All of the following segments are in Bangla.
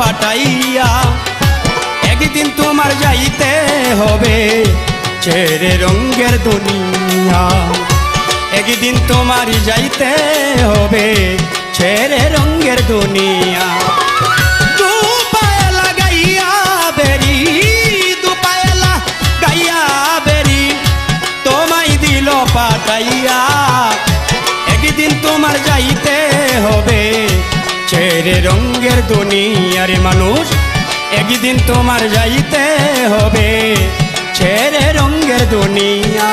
পাঠাইয়া, একদিন তোমার যাইতে হবে ছেড়ে রঙের দুনিয়া। একদিন তোমার যাইতে হবে ছেড়ে রঙের দুনিয়া। ছেড়ে রঙ্গের দুনিয়ারে মানুষ, একদিন তোমার যাইতে হবে ছেড়ে রঙের দুনিয়া।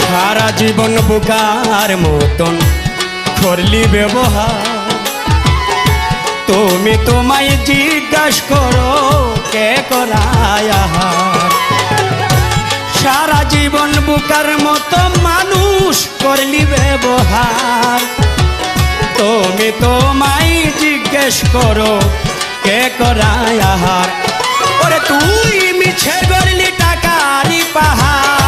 সারা জীবন বুকার মতন করলি ব্যবহার। তুমি তোমায় জিজ্ঞাস করো, কে করায় সারা জীবন বুকার মতো মানুষ করলি ব্যবহার। তুমি তোমায় জিজ্ঞেস করো, কে করায় আহার? ওরে তুই মিছে গড়লি টাকারি পাহাড়।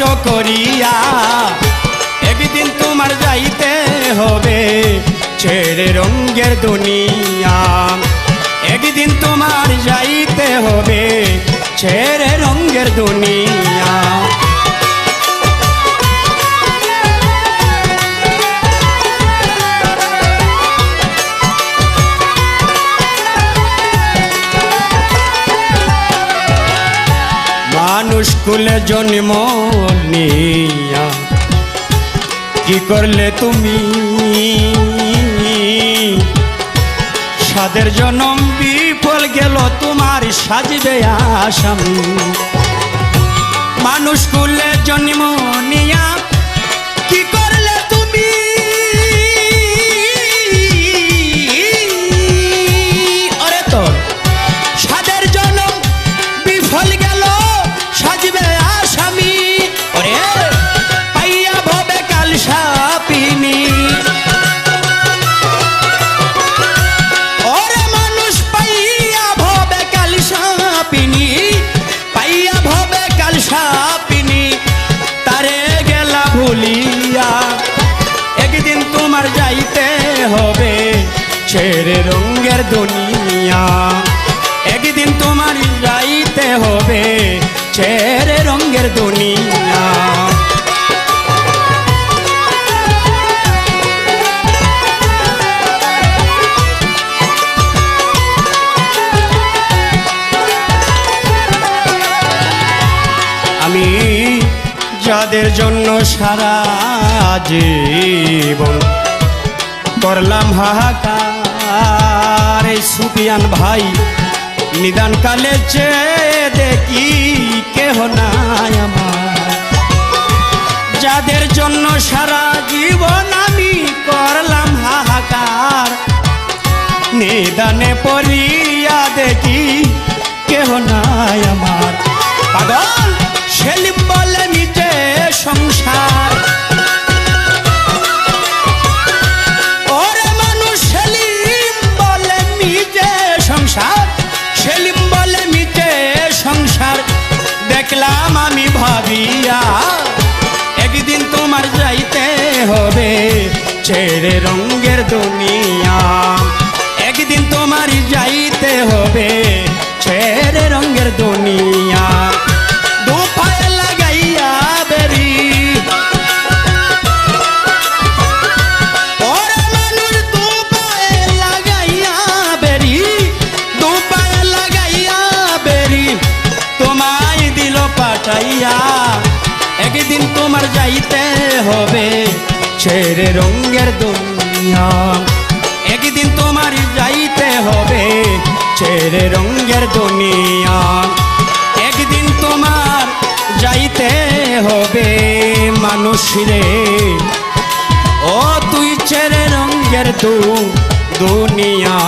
কষ্ট করিয়া একদিন তোমার যাইতে হবে ছেড়ে রঙ্গের দুনিয়া। একদিন তোমার যাইতে হবে ছেড়ে রঙ্গের দুনিয়া। কুলে জন্ম নিয়া। কি করলে তুমি? সাদের জনম বিফল গেল, তোমার সাজবে আসামি। মানুষ কুলে জন্ম নিয়া ছেড়ে রঙের দুনিয়া। একদিন তোমার যাইতে হবে ছেড়ে রঙের দুনিয়া। আমি যাদের জন্য সারা জীবন করলাম হাহাকার এই সুফিয়ান ভাই নিদান কালে চেয়ে দেখি কেহ নাই আমার। যাদের জন্য সারা জীবন আমি করলাম হাহাকার, নিদানে পড়িয়া দেখি কেহ নাই আমার। ছেড়ে রঙের দুনিয়া। একদিন তোমার যাইতে হবে, ছেড়ে রঙের দুনিয়া। লাগাইয়া বেরি। তোমায় পাঠাইয়া, একদিন তোমার যাইতে হবে। ছেড়ে রঙের দুনিয়া। একদিন তোমার যাইতে হবে, ছেড়ে রঙের দুনিয়া। একদিন তোমার যাইতে হবে, মানুষ রে। ও, তুই ছেড়ে রঙের তু দুনিয়া।